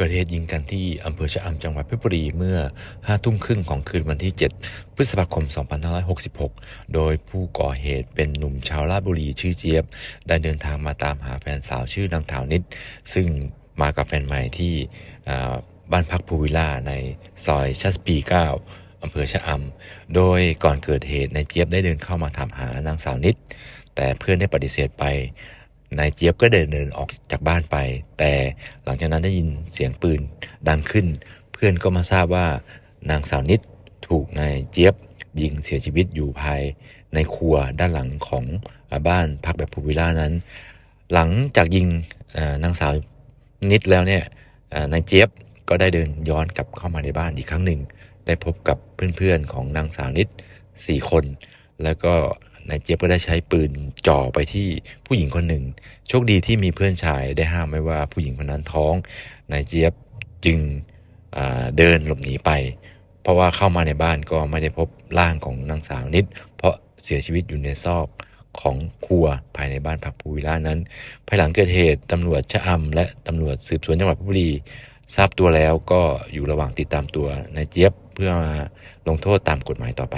เกิดเหตุยิงกันที่อำเภอชะอำจังหวัดเพชรบุรีเมื่อ5ทุ่มครึ่งของคืนวันที่ 7 พฤษภาคม 2566 โดยผู้ก่อเหตุเป็นหนุ่มชาวราชบุรีชื่อเจี๊ยบ ได้เดินทางมาตามหาแฟนสาวชื่อนางถาวนิด ซึ่งมากับแฟนใหม่ที่บ้านพักภูวิลล่าในซอยชัสปี 9อำเภอชะอำ โดยก่อนเกิดเหตุนายเจี๊ยบได้เดินเข้ามาถามหานางสาวนิด แต่เพื่อนได้ปฏิเสธไป นายเจี๊ยบก็เดินเดินออกจากบ้านไป แต่หลังจากนั้นได้ยินเสียงปืนดังขึ้น เพื่อนก็มาทราบว่านางสาวนิดถูกนายเจี๊ยบยิงเสียชีวิตอยู่ภายในครัวด้านหลังของบ้านพักแบบพูวิล่านั้น หลังจากยิงนางสาวนิดแล้วเนี่ยนายเจี๊ยบก็ได้เดินย้อนกลับเข้ามาในบ้านอีกครั้งหนึ่ง ได้พบกับเพื่อนๆของนางสาวนิดสี่คน แล้วก็ นายเจี๊ยบก็ได้ใช้ปืนจ่อไปที่ผู้หญิงคนหนึ่ง โชคดีที่มีเพื่อนชายได้ห้ามไว้ว่าผู้หญิงคนนั้นท้อง นายเจี๊ยบจึงเดินหลบหนีไป เพราะว่าเข้ามาในบ้านก็ไม่ได้พบร่างของนางสาวนิด เพราะเสียชีวิตอยู่ในซอกของครัวภายในบ้านพักภูวิล่านั้น ภายหลังเกิดเหตุตำรวจชะอำและตำรวจสืบสวนจังหวัดพบุรีทราบตัวแล้วก็อยู่ระหว่างติดตามตัวนายเจี๊ยบเพื่อมาลงโทษตามกฎหมายต่อไป